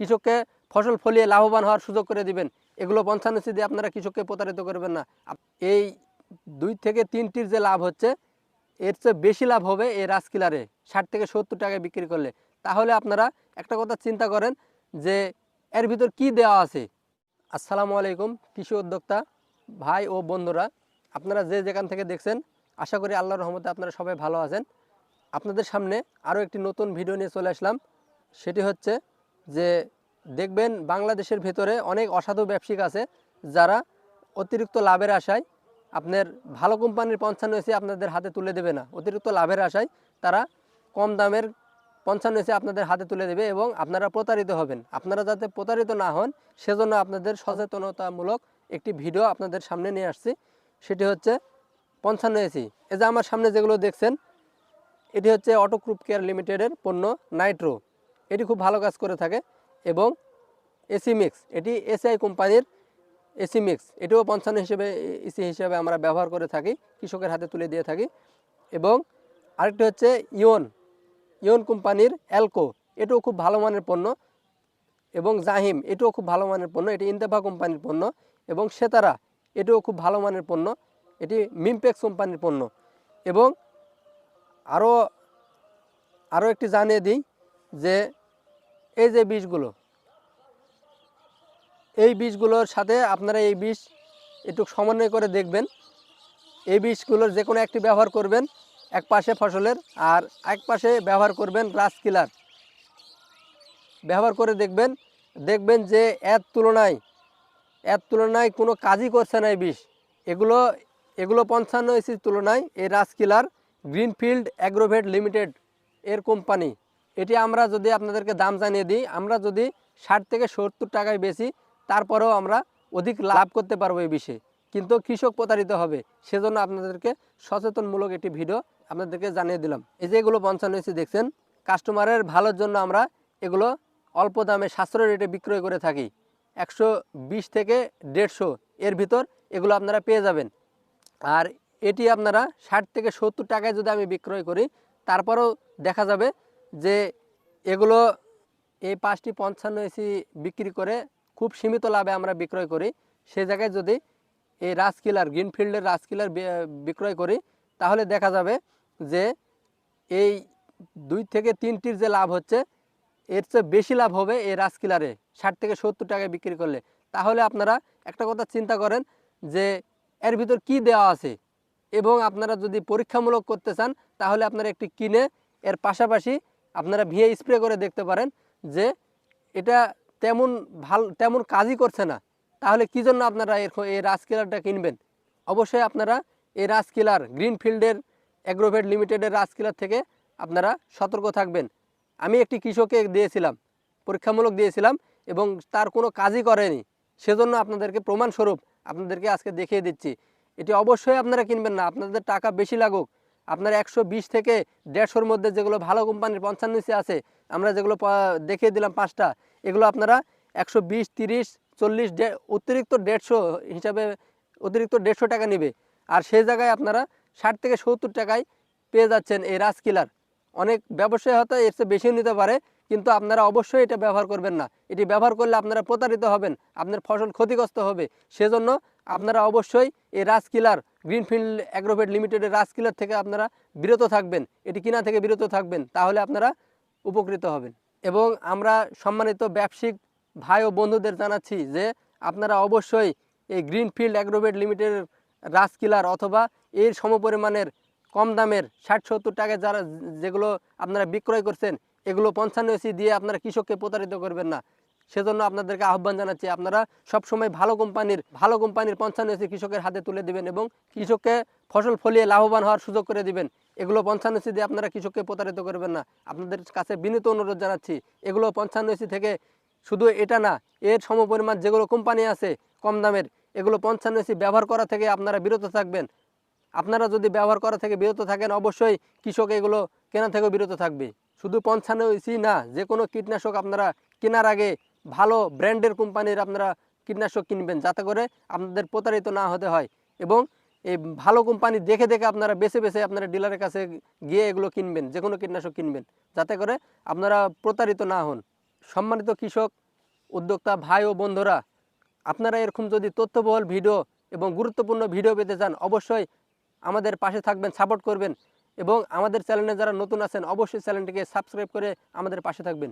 কৃষককে ফসল ফলিয়ে লাভবান হওয়ার সুযোগ করে দিবেন। এগুলো পঞ্চান্ন ইসি দিয়ে আপনারা কৃষককে প্রতারিত করবেন না। এই দুই থেকে তিনটির যে লাভ হচ্ছে, এর চেয়ে বেশি লাভ হবে এই রাজকিলারে, ষাট থেকে সত্তর টাকায় বিক্রি করলে। তাহলে আপনারা একটা কথা চিন্তা করেন যে, এর ভিতর কি দেওয়া আছে? আসসালামু আলাইকুম, কৃষি উদ্যোক্তা, ভাই ও বন্ধুরা। আপনারা যে যেখান থেকে দেখছেন, আশা করি আল্লাহর রহমতে আপনারা সবাই ভালো আছেন। আপনাদের সামনে আরও একটি নতুন ভিডিও নিয়ে চলে আসলাম। সেটি হচ্ছে যে দেখবেন বাংলাদেশের ভেতরে অনেক অসাধু ব্যবসায়িক আছে যারা অতিরিক্ত লাভের আশায় আপনার ভালো কোম্পানির পঞ্চান্ন এসে আপনাদের হাতে তুলে দেবে না। অতিরিক্ত লাভের আশায় তারা কম দামের পঞ্চান্ন এসে আপনাদের হাতে তুলে দেবে এবং আপনারা প্রতারিত হবেন। আপনারা যাতে প্রতারিত না হন, সেজন্য আপনাদের সচেতনতামূলক একটি ভিডিও আপনাদের সামনে নিয়ে আসছি। সেটি হচ্ছে পঞ্চান্ন এসি। এই যে আমার সামনে যেগুলো দেখছেন, এটি হচ্ছে অটো গ্রুপ কেয়ার লিমিটেডের পণ্য নাইট্রো। এটি খুব ভালো কাজ করে থাকে এবং এসি মিক্স, এটি এসিআই কোম্পানির এসি মিক্স, এটিও পঞ্চান্ন হিসেবে এসি হিসেবে আমরা ব্যবহার করে থাকি, কৃষকের হাতে তুলে দিয়ে থাকি। এবং আরেকটি হচ্ছে ইয়ন ইয়ন কোম্পানির অ্যালকো, এটাও খুব ভালো মানের পণ্য। এবং জাহিম, এটাও খুব ভালো মানের পণ্য, এটি ইন্তেফা কোম্পানির পণ্য। এবং সেতারা, এটাও খুব ভালো মানের পণ্য, এটি মিমপেক্স কোম্পানির পণ্য। এবং আরও আরও একটি জানিয়ে দিই যে এই যে বীজগুলো এই বীজগুলোর সাথে আপনারা এই বীজ একটু সমন্বয় করে দেখবেন। এই বীজগুলোর যে কোনো একটি ব্যবহার করবেন এক পাশে ফসলের আর এক পাশে ব্যবহার করবেন রাস কিলার। ব্যবহার করে দেখবেন দেখবেন যে এর তুলনায় এর তুলনায় কোনো কাজই করছে না এই বিষ। এগুলো এগুলো পঞ্চান্ন এসির তুলনায় এই রাজকিলার গ্রিনফিল্ড অ্যাগ্রোভেট লিমিটেড এর কোম্পানি এটি আমরা যদি আপনাদেরকে দাম জানিয়ে দিই, আমরা যদি ষাট থেকে সত্তর টাকায় বেশি তারপরেও আমরা অধিক লাভ করতে পারব এই বিষয়ে কিন্তু কৃষক প্রতারিত হবে, সেজন্য আপনাদেরকে সচেতনমূলক একটি ভিডিও আপনাদেরকে জানিয়ে দিলাম। এই যে এগুলো পঞ্চান্ন এসি দেখছেন, কাস্টমারের ভালোর জন্য আমরা এগুলো অল্প দামে সাশ্রয় রেটে বিক্রয় করে থাকি। একশো বিশ থেকে দেড়শো এর ভিতর এগুলো আপনারা পেয়ে যাবেন। আর এটি আপনারা ষাট থেকে সত্তর টাকায় যদি আমি বিক্রয় করি, তারপরেও দেখা যাবে যে এগুলো এই পাঁচটি পঞ্চান্ন এসি বিক্রি করে খুব সীমিত লাভে আমরা বিক্রয় করি। সে জায়গায় যদি এই রাজকিলার, গ্রিনফিল্ডের রাজকিলার বিক্রয় করি, তাহলে দেখা যাবে যে এই দুই থেকে তিনটির যে লাভ হচ্ছে, এর চেয়ে বেশি লাভ হবে এই রাজকিলারে, ষাট থেকে সত্তর টাকায় বিক্রি করলে। তাহলে আপনারা একটা কথা চিন্তা করেন যে এর ভিতর কি দেওয়া আছে? এবং আপনারা যদি পরীক্ষামূলক করতে চান, তাহলে আপনারা একটি কিনে এর পাশাপাশি আপনারা ভিয়ে স্প্রে করে দেখতে পারেন যে এটা তেমন ভালো, তেমন কাজই করছে না। তাহলে কী জন্য আপনারা এর এই রাজকিলারটা কিনবেন? অবশ্যই আপনারা এই রাজকিলার গ্রিনফিল্ডের, অ্যাগ্রোভেট লিমিটেডের রাজকিলার থেকে আপনারা সতর্ক থাকবেন। আমি একটি কৃষককে দিয়েছিলাম, পরীক্ষামূলক দিয়েছিলাম এবং তার কোনো কাজই করেনি। সেজন্য আপনাদেরকে প্রমাণস্বরূপ আপনাদেরকে আজকে দেখিয়ে দিচ্ছি। এটি অবশ্যই আপনারা কিনবেন না, আপনাদের টাকা বেশি লাগুক। আপনারা একশো থেকে দেড়শোর মধ্যে যেগুলো ভালো কোম্পানির পঞ্চান্ন ইঞ্চি আছে, আমরা যেগুলো দেখিয়ে দিলাম পাঁচটা, এগুলো আপনারা একশো বিশ, তিরিশ, চল্লিশ অতিরিক্ত দেড়শো হিসাবে, অতিরিক্ত দেড়শো টাকা নেবে। আর সেই জায়গায় আপনারা ষাট থেকে সত্তর টাকায় পেয়ে যাচ্ছেন এই রাজকিলার অনেক ব্যবসায়ী হয়তো এর চেয়ে বেশিও নিতে পারে, কিন্তু আপনারা অবশ্যই এটা ব্যবহার করবেন না। এটি ব্যবহার করলে আপনারা প্রতারিত হবেন, আপনার ফসল ক্ষতিগ্রস্ত হবে। সেজন্য আপনারা অবশ্যই এই রাজকিলার গ্রিনফিল্ড অ্যাগ্রোভেট লিমিটেডের রাজকিলার থেকে আপনারা বিরত থাকবেন। এটি কিনা থেকে বিরত থাকবেন, তাহলে আপনারা উপকৃত হবেন। এবং আমরা সম্মানিত ব্যবসায়িক ভাই ও বন্ধুদের জানাচ্ছি যে, আপনারা অবশ্যই এই গ্রিনফিল্ড অ্যাগ্রোভেট লিমিটেডের রাজকিলার অথবা এর সমপরিমাণের কম দামের ষাট সত্তর টাকায় যারা যেগুলো আপনারা বিক্রয় করছেন, এগুলো পঞ্চান্ন এসি দিয়ে আপনারা কৃষককে প্রতারিত করবেন না। সেজন্য আপনাদেরকে আহ্বান জানাচ্ছি, আপনারা সবসময় ভালো কোম্পানির ভালো কোম্পানির পঞ্চান্ন এসি কৃষকের হাতে তুলে দিবেন এবং কৃষককে ফসল ফলিয়ে লাভবান হওয়ার সুযোগ করে দিবেন। এগুলো পঞ্চান্ন এসি দিয়ে আপনারা কৃষককে প্রতারিত করবেন না। আপনাদের কাছে বিনীত অনুরোধ জানাচ্ছি, এগুলো পঞ্চান্ন এসি থেকে শুধু এটা না, এর সমপরিমাণ যেগুলো কোম্পানি আছে, কম দামের, এগুলো পঞ্চান্ন এসি ব্যবহার করা থেকে আপনারা বিরত থাকবেন। আপনারা যদি ব্যবহার করা থেকে বিরত থাকেন, অবশ্যই কৃষক এগুলো কেনা থেকেও বিরত থাকবে। শুধু পঞ্চান্ন ইসি না যে কোনো কীটনাশক আপনারা কেনার আগে ভালো ব্র্যান্ডের কোম্পানির আপনারা কীটনাশক কিনবেন, যাতে করে আপনাদের প্রতারিত না হতে হয়। এবং এই ভালো কোম্পানি দেখে দেখে আপনারা বেছে বেছে আপনারা ডিলারের কাছে গিয়ে এগুলো কিনবেন যে কোনো কীটনাশক কিনবেন, যাতে করে আপনারা প্রতারিত না হন। সম্মানিত কৃষক, উদ্যোক্তা, ভাই ও বন্ধুরা, আপনারা এরকম যদি তথ্যবহুল ভিডিও এবং গুরুত্বপূর্ণ ভিডিও পেতে চান, অবশ্যই আমাদের পাশে থাকবেন, সাপোর্ট করবেন এবং আমাদের চ্যানেলে যারা নতুন আছেন, অবশ্যই চ্যানেলটিকে সাবস্ক্রাইব করে আমাদের পাশে থাকবেন।